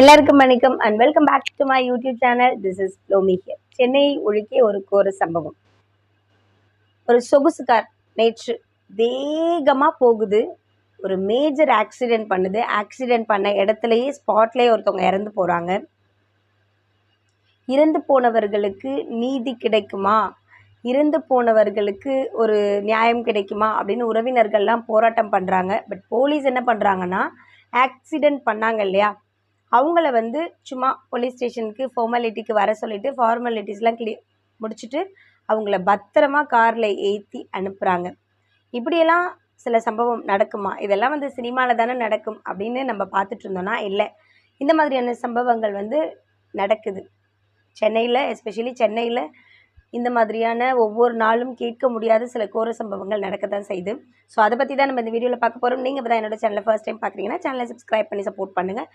எல்லாருக்கும் வணக்கம் and welcome back to my YouTube channel this is Lomi here Chennai ஒழுக்கிய ஒரு கோர சம்பவம். ஒரு சொகுசு கார் நேற்று வேகமாக போகுது. ஒரு மேஜர் ஆக்சிடென்ட் பண்ணுது. ஆக்சிடென்ட் பண்ண இடத்துலையே ஸ்பாட்லேயே ஒருத்தவங்க இறந்து போகிறாங்க இறந்து போனவர்களுக்கு நீதி கிடைக்குமா? இறந்து போனவர்களுக்கு ஒரு நியாயம் கிடைக்குமா? அப்படின்னு உறவினர்கள்லாம் போராட்டம் பண்ணுறாங்க பட் போலீஸ் என்ன பண்ணுறாங்கன்னா ஆக்சிடென்ட் பண்ணாங்க இல்லையா? அவங்கள வந்து சும்மா போலீஸ் ஸ்டேஷனுக்கு ஃபார்மாலிட்டிக்கு வர சொல்லிவிட்டு ஃபார்மாலிட்டிஸ்லாம் கிளி முடிச்சுட்டு அவங்கள பத்திரமா காரில் ஏற்றி அனுப்புகிறாங்க இப்படியெல்லாம் சில சம்பவம் நடக்குமா? இதெல்லாம் வந்து சினிமாவில் தானே நடக்கும் அப்படின்னு நம்ம பார்த்துட்டு இருந்தோம்னா இல்லை. இந்த மாதிரியான சம்பவங்கள் வந்து நடக்குது. சென்னையில் எஸ்பெஷலி சென்னையில் இந்த மாதிரியான ஒவ்வொரு நாளும் கேட்க முடியாத சில கோர சம்பவங்கள் நடக்க தான் செய்யுது ஸோ அதை பற்றி தான் நம்ம இந்த வீடியோவில் பார்க்க போகிறோம் நீங்கள் இப்போ தான் என்னோட சேனலை ஃபர்ஸ்ட் டைம் பார்க்குறீங்கன்னா சேனலை சப்ஸ்கிரைப் பண்ணி சப்போர்ட் பண்ணுங்கள்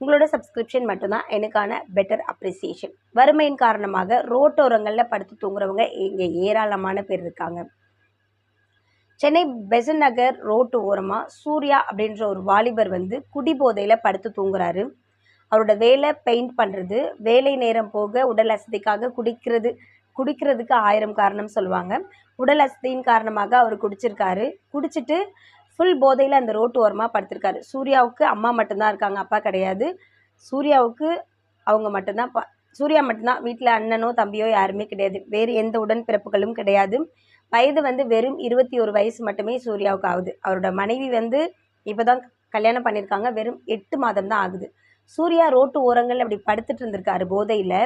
உங்களோட சப்ஸ்கிரிப்ஷன் மட்டும்தான் எனக்கான பெட்டர் அப்ரிசியேஷன் வறுமையின் காரணமாக ரோட்டோரங்களில் படுத்து தூங்குறவங்க இங்கே ஏராளமான பேர் இருக்காங்க. சென்னை பெசன் நகர் ரோட்டு ஓரமாக சூர்யா அப்படின்ற ஒரு வாலிபர் வந்து குடிபோதையில் படுத்து தூங்குறாரு. அவரோட வேலை பெயிண்ட் பண்ணுறது வேலை நேரம் போக உடல் அசதிக்காக குடிக்கிறது குடிக்கிறதுக்கு ஆயிரம் காரணம் சொல்லுவாங்க. உடல் அசதியின் காரணமாக அவர் குடிச்சிருக்காரு. குடிச்சிட்டு ஃபுல் போதையில் அந்த ரோட்டு ஓரமாக படுத்திருக்காரு. சூர்யாவுக்கு அம்மா மட்டும்தான் இருக்காங்க அப்பா கிடையாது. சூர்யாவுக்கு அவங்க மட்டும்தான் பா சூர்யா மட்டும்தான் வீட்டில் அண்ணனோ தம்பியோ யாருமே கிடையாது. வேறு எந்த உடன்பிறப்புகளும் கிடையாது. வயது வந்து வெறும் இருபத்தி ஒரு வயசு மட்டுமே சூர்யாவுக்கு ஆகுது. அவரோட மனைவி வந்து இப்போ தான் கல்யாணம் பண்ணியிருக்காங்க. வெறும் எட்டு மாதம் தான் ஆகுது. சூர்யா ரோட்டு ஓரங்கள் அப்படி படுத்துட்டு இருந்திருக்காரு போதையில்.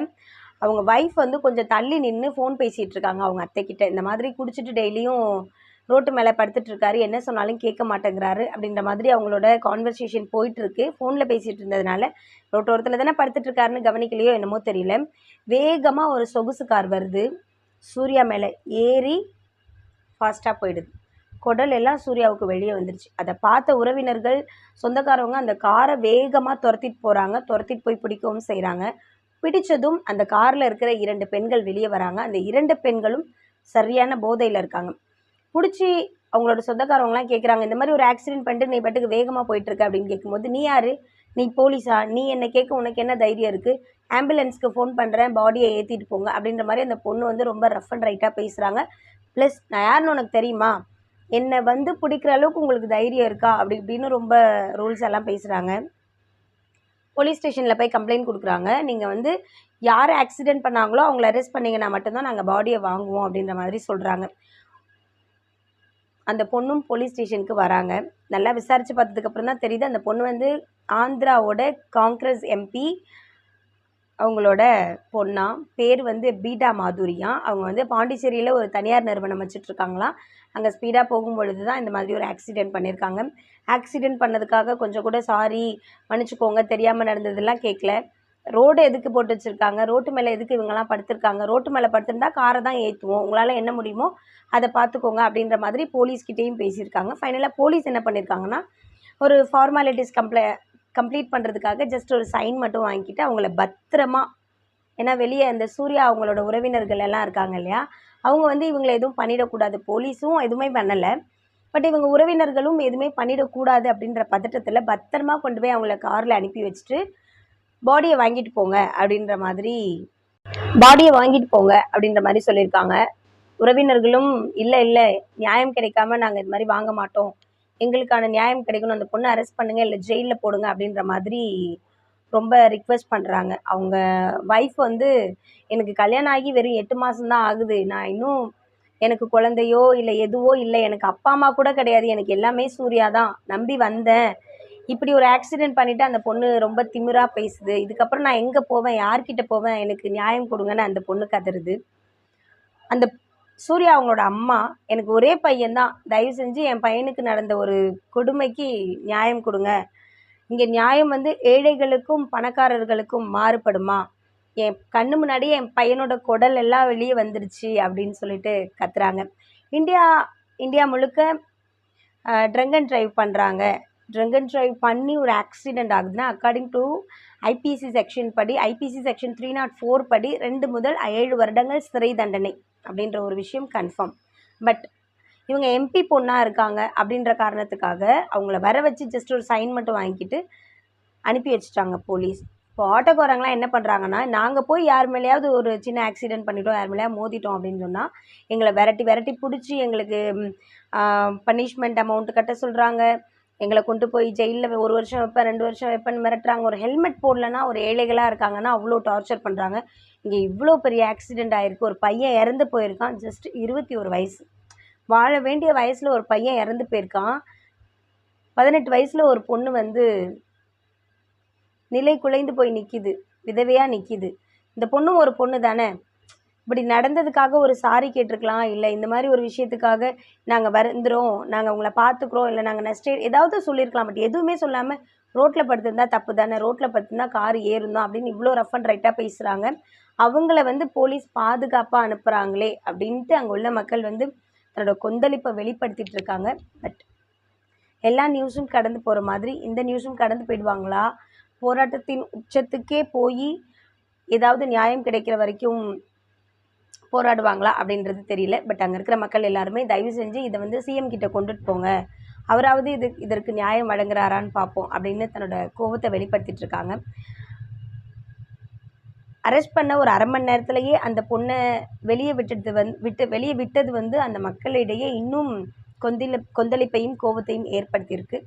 அவங்க ஒய்ஃப் வந்து கொஞ்சம் தள்ளி நின்று ஃபோன் பேசிகிட்டு இருக்காங்க. அவங்க அத்தைக்கிட்ட இந்த மாதிரி குடிச்சிட்டு டெய்லியும் ரோட்டு மேலே படுத்துட்டு இருக்காரு. என்ன சொன்னாலும் கேட்க மாட்டேங்கிறாரு அப்படின்ற மாதிரி அவங்களோட கான்வர்சேஷன் போயிட்டு இருக்கு. ஃபோனில் பேசிகிட்டு இருந்ததுனால ரோட்டோரத்தில் தானே படுத்துட்டு இருக்காருன்னு கவனிக்கலையோ என்னமோ தெரியல. வேகமாக ஒரு சொகுசு கார் வருது. சூர்யா மேலே ஏறி ஃபாஸ்ட்டாக போயிடுது. குடல் எல்லாம் சூர்யாவுக்கு வெளியே வந்துருச்சு. அதை பார்த்த உறவினர்கள் சொந்தக்காரவங்க அந்த காரை வேகமாக துரத்திட்டு போகிறாங்க துரத்திட்டு போய் பிடிக்கவும் செய்கிறாங்க பிடித்ததும் அந்த காரில் இருக்கிற இரண்டு பெண்கள் வெளியே வராங்க. அந்த இரண்டு பெண்களும் சரியான போதையில் இருக்காங்க. பிடிச்சி அவங்களோட சொந்தக்காரவங்களாம் கேட்குறாங்க இந்த மாதிரி ஒரு ஆக்சிடென்ட் பண்ணிட்டு நீ பாட்டுக்கு வேகமாக போயிட்டுருக்க அப்படின்னு கேட்கும்போது நீ யார்? நீ போலீஸா? நீ என்னை கேட்க உனக்கு என்ன தைரியம் இருக்குது ஆம்புலன்ஸ்க்கு ஃபோன் பண்ணுறேன் பாடியை ஏற்றிட்டு போங்க அப்படின்ற மாதிரி அந்த பொண்ணு வந்து ரொம்ப ரஃப் அண்ட் ரைட்டாக பேசுகிறாங்க ப்ளஸ் நான் யாருன்னு உனக்கு தெரியுமா? என்னை வந்து பிடிக்கிற அளவுக்கு உங்களுக்கு தைரியம் இருக்கா? அப்படி இப்படின்னு ரொம்ப ரூல்ஸ் எல்லாம் பேசுகிறாங்க போலீஸ் ஸ்டேஷனில் போய் கம்ப்ளைண்ட் கொடுக்குறாங்க. நீங்கள் வந்து யார் ஆக்சிடென்ட் பண்ணாங்களோ அவங்கள அரெஸ்ட் பண்ணிங்கன்னா மட்டும்தான் நாங்கள் பாடியை வாங்குவோம் அப்படின்ற மாதிரி சொல்கிறாங்க அந்த பொண்ணும் போலீஸ் ஸ்டேஷனுக்கு வராங்க. நல்லா விசாரித்து பார்த்ததுக்கப்புறம் தான் தெரியுது அந்த பொண்ணு வந்து ஆந்திராவோட காங்கிரஸ் எம்பி அவங்களோட பொண்ணா பேர் வந்து பீட்டா மாதுரியா. அவங்க வந்து பாண்டிச்சேரியில் ஒரு தனியார் நிறுவனம் வச்சிட்ருக்காங்களாம். அங்கே ஸ்பீடாக போகும்பொழுது தான் இந்த மாதிரி ஒரு ஆக்சிடெண்ட் பண்ணியிருக்காங்க ஆக்சிடெண்ட் பண்ணதுக்காக கொஞ்சம் கூட சாரி மன்னிச்சுக்கோங்க தெரியாமல் நடந்ததெல்லாம் கேட்கல ரோடு எதுக்கு போட்டு வச்சுருக்காங்க? ரோட்டு மேலே எதுக்கு இவங்கெல்லாம் படுத்திருக்காங்க? ரோட்டு மேலே படுத்திருந்தா காரை தான் ஏற்றுவோம் உங்களால் என்ன முடியுமோ அதை பார்த்துக்கோங்க அப்படின்ற மாதிரி போலீஸ்கிட்டேயும் பேசியிருக்காங்க. ஃபைனலாக போலீஸ் என்ன பண்ணியிருக்காங்கன்னா ஒரு ஃபார்மாலிட்டிஸ் கம்ப்ளை கம்ப்ளீட் பண்ணுறதுக்காக ஜஸ்ட் ஒரு சைன் மட்டும் வாங்கிட்டு அவங்கள பத்திரமா ஏன்னா வெளியே அந்த சூர்யா அவங்களோட உறவினர்கள் எல்லாம் இருக்காங்க இல்லையா? அவங்க வந்து இவங்களை எதுவும் பண்ணிடக்கூடாது. போலீஸும் எதுவுமே பண்ணலை. பட் இவங்க உறவினர்களும் எதுவுமே பண்ணிடக்கூடாது அப்படின்ற பதட்டத்தில் பத்திரமா கொண்டு போய் அவங்கள காரில் அனுப்பி வச்சுட்டு பாடியை வாங்கிட்டு போங்க அப்படின்ற மாதிரி பாடியை வாங்கிட்டு போங்க அப்படின்ற மாதிரி சொல்லியிருக்காங்க. உறவினர்களும் இல்லை இல்லை நியாயம் கிடைக்காம நாங்கள் இது மாதிரி வாங்க மாட்டோம். எங்களுக்கான நியாயம் கிடைக்கணும் அந்த பொண்ணை அரெஸ்ட் பண்ணுங்க இல்லை ஜெயிலில் போடுங்க அப்படின்ற மாதிரி ரொம்ப ரிக்வெஸ்ட் பண்ணுறாங்க அவங்க ஒய்ஃப் வந்து எனக்கு கல்யாணம் ஆகி வெறும் எட்டு மாதம்தான் ஆகுது. நான் இன்னும் எனக்கு குழந்தையோ இல்லை எதுவோ இல்லை. எனக்கு அப்பா அம்மா கூட கிடையாது. எனக்கு எல்லாமே சூர்யா தான். நம்பி வந்தேன். இப்படி ஒரு ஆக்சிடென்ட் பண்ணிவிட்டு அந்த பொண்ணு ரொம்ப திமிராக பேசுது. இதுக்கப்புறம் நான் எங்கே போவேன்? யார்கிட்ட போவேன்? எனக்கு நியாயம் கொடுங்கன்னு அந்த பொண்ணு கதறுது. அந்த சூர்யா அவங்களோட அம்மா எனக்கு ஒரே பையன்தான். தயவு செஞ்சு என் பையனுக்கு நடந்த ஒரு கொடுமைக்கு நியாயம் கொடுங்க. இங்கே நியாயம் வந்து ஏழைகளுக்கும் பணக்காரர்களுக்கும் மாறுபடுமா? என் கண்ணு முன்னாடியே என் பையனோட குடல் எல்லாம் வெளியே வந்துருச்சு அப்படின்னு சொல்லிட்டு கத்துறாங்க. இந்தியா இந்தியா முழுக்க ட்ரங்க் அண்ட் ட்ரைவ் பண்ணுறாங்க ட்ரங்க் அண்ட் ட்ரைவ் பண்ணி ஒரு ஆக்சிடெண்ட் ஆகுதுன்னா அக்கார்டிங் டு ஐபிசி செக்ஷன் படி IPC section three not four படி ரெண்டு முதல் ஏழு வருடங்கள் சிறை தண்டனை. அப்படின்ற ஒரு விஷயம் கன்ஃபார்ம் பட் இவங்க எம்பி பொண்ணாக இருக்காங்க அப்படின்ற காரணத்துக்காக அவங்கள வர வச்சு ஜஸ்ட் ஒரு சைன் மட்டும் வாங்கிக்கிட்டு அனுப்பி வச்சுட்டாங்க போலீஸ் இப்போ ஆட்டோக்காரங்களாம் என்ன பண்ணுறாங்கன்னா நாங்கள் போய் யார் மேலேயாவது ஒரு சின்ன ஆக்சிடென்ட் பண்ணிட்டோம் யார் மேலேயாவது மோதிட்டோம் அப்படின்னு சொன்னால் எங்களை விரட்டி விரட்டி பிடிச்சி எங்களுக்கு பனிஷ்மெண்ட் அமௌண்ட் கட்ட சொல்கிறாங்க எங்களை கொண்டு போய் ஜெயிலில் ஒரு வருஷம் வைப்பேன் ரெண்டு வருஷம் வைப்பேன்னு மிரட்டுறாங்க. ஒரு ஹெல்மெட் போடலன்னா ஒரு ஏழைகளாக இருக்காங்கன்னா அவ்வளோ டார்ச்சர் பண்ணுறாங்க இங்கே இவ்வளோ பெரிய ஆக்சிடெண்ட் ஆகிருக்கு ஒரு பையன் இறந்து போயிருக்கான் ஜஸ்ட் இருபத்தி ஒரு வயசு. வாழ வேண்டிய வயசில் ஒரு பையன் இறந்து போயிருக்கான். பதினெட்டு வயசில் ஒரு பொண்ணு வந்து நிலை குலைந்து போய் நிற்கிது விதவையாக நிற்கிது இந்த பொண்ணும் ஒரு பொண்ணு தானே இப்படி நடந்ததுக்காக ஒரு சாரி கேட்டிருக்கலாம் இல்லை இந்த மாதிரி ஒரு விஷயத்துக்காக நாங்கள் வருந்துறோம் நாங்கள் உங்களை பார்த்துக்குறோம் இல்லை நாங்கள் நெக்ஸ்ட் ஏதாவது சொல்லியிருக்கலாம் பட் எதுவுமே சொல்லாமல் ரோட்டில் படுத்திருந்தா தப்பு தானே ரோட்டில் படுத்திருந்தா கார் ஏறுந்தோம் அப்படின்னு இவ்வளோ ரஃப் அண்ட் ரைட்டாக பேசுகிறாங்க அவங்கள வந்து போலீஸ் பாதுகாப்பாக அனுப்புகிறாங்களே அப்படின்ட்டு அங்கே உள்ள மக்கள் வந்து தன்னோட கொந்தளிப்பை வெளிப்படுத்திட்டு இருக்காங்க. பட் எல்லா நியூஸும் கடந்து போகிற மாதிரி இந்த நியூஸும் கடந்து போயிடுவாங்களா? போராட்டத்தின் உச்சத்துக்கே போய் ஏதாவது நியாயம் கிடைக்கிற வரைக்கும் போராடுவாங்களா அப்படின்றது தெரியல. பட் அங்கே இருக்கிற மக்கள் எல்லாருமே தயவு செஞ்சு இதை வந்து சிஎம் கிட்ட கொண்டுட்டு போங்க. அவராவது இது இதற்கு நியாயம் வழங்குறாரான்னு பார்ப்போம் அப்படின்னு தன்னோட கோபத்தை வெளிப்படுத்திட்டு இருக்காங்க. அரெஸ்ட் பண்ண ஒரு அரை மணி நேரத்துலையே அந்த பொண்ணை வெளியே விட்டுட்டு வந்து விட்டு வெளியே விட்டது வந்து அந்த மக்களிடையே இன்னும் கொந்தில கொந்தளிப்பையும் கோபத்தையும் ஏற்படுத்தியிருக்கு.